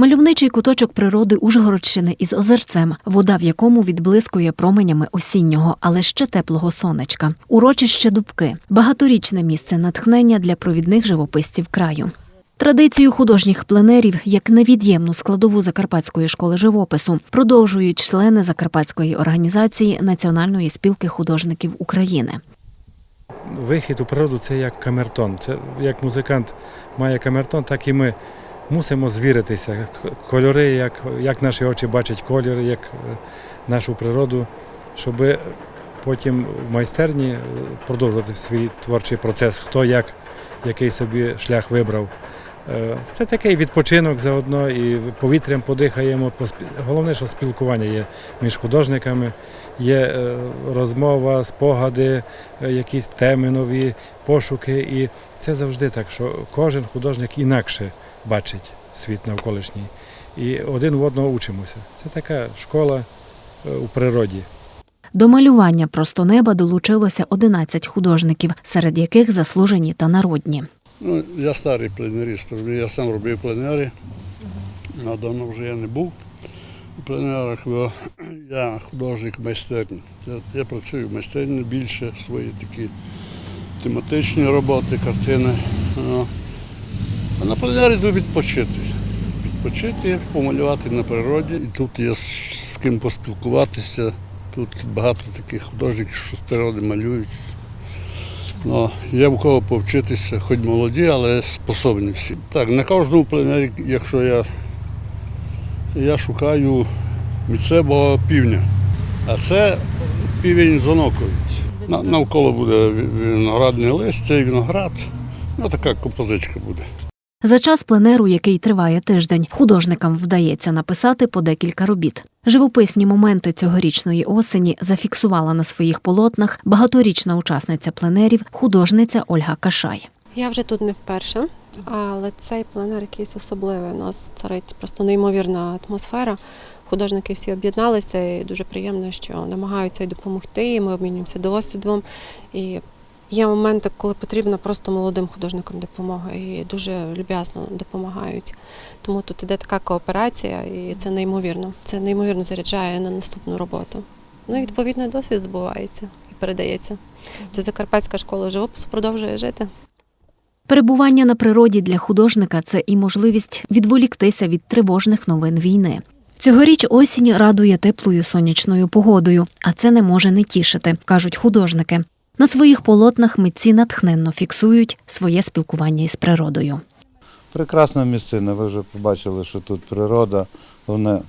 Мальовничий куточок природи Ужгородщини із озерцем, вода в якому відблискує променями осіннього, але ще теплого сонечка. Урочище Дубки багаторічне місце натхнення для провідних живописців краю. Традицію художніх пленерів як невід'ємну складову Закарпатської школи живопису продовжують члени Закарпатської організації Національної спілки художників України. Вихід у природу це як камертон. Це як музикант має камертон, так і ми мусимо звіритися. Кольори, як, як наші очі бачать кольори, як е, нашу природу, щоб потім в майстерні е, продовжувати свій творчий процес, хто як, який собі шлях вибрав. Е, Це такий відпочинок заодно і повітрям подихаємо. Головне, що спілкування є між художниками, є розмова, спогади, якісь теми нові, пошуки. І це завжди так, що кожен художник інакше бачить світ навколишній. І один в одного учимося. Це така школа е, у природі. До малювання просто неба долучилося 11 художників, серед яких заслужені та народні. Ну, я старий пленеріст, я сам робив пленери. Давно вже я не був у пленерах, бо я художник майстерні. Я, я працюю в майстерні більше свої такі тематичні роботи, картини. Ну, А на пленері йду відпочити. Відпочити, помалювати на природі. І тут є з, з ким поспілкуватися. Тут багато таких художників, що з природи малюють. Ну, є в кого повчитися, хоч молоді, але способні всі. Так, на кожному пленері, якщо я, я шукаю місцевого півня, а це півень зоноковець. На- Навколо буде виноградний листя цей виноград. Ну, така композичка буде. За час пленеру, який триває тиждень, художникам вдається написати по декілька робіт. Живописні моменти цьогорічної осені зафіксувала на своїх полотнах багаторічна учасниця пленерів, художниця Ольга Кашай. Я вже тут не вперше, але цей пленер якийсь особливий. У нас царить просто неймовірна атмосфера. Художники всі об'єдналися, і дуже приємно, що намагаються й допомогти. і Ми обмінюємося досвідом. І є моменти, коли потрібна просто молодим художникам допомога, і дуже люб'язно допомагають. Тому тут іде така кооперація, і це неймовірно. Це неймовірно заряджає на наступну роботу. Ну і відповідно досвід здобувається і передається. Це Закарпатська школа живопису продовжує жити. Перебування на природі для художника це і можливість відволіктися від тривожних новин війни. Цьогоріч осінь радує теплою сонячною погодою, а це не може не тішити, кажуть художники. На своїх полотнах митці натхненно фіксують своє спілкування із природою. Прекрасна місцина. Ви вже побачили, що тут природа, головне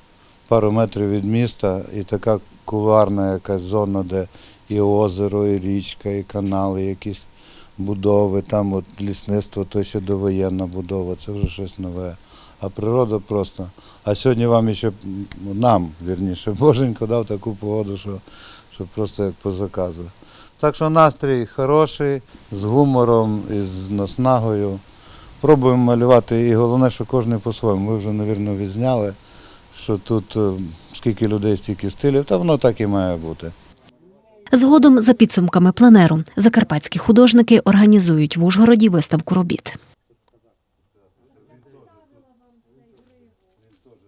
пару метрів від міста і така кулуарна якась зона, де і озеро, і річка, і канали, якісь будови, там от лісництво, то ще довоєнна будова, це вже щось нове. А природа просто. А сьогодні вам ще нам, вірніше, Боженько дав таку погоду, що, що просто як по заказу. Так що настрій хороший, з гумором і з наснагою. Пробуємо малювати і головне, що кожен по-своєму. Ви вже, мабуть, відзняли, що тут е, скільки людей, стільки стилів, та воно так і має бути. Згодом, за підсумками пленеру, закарпатські художники організують в Ужгороді виставку робіт.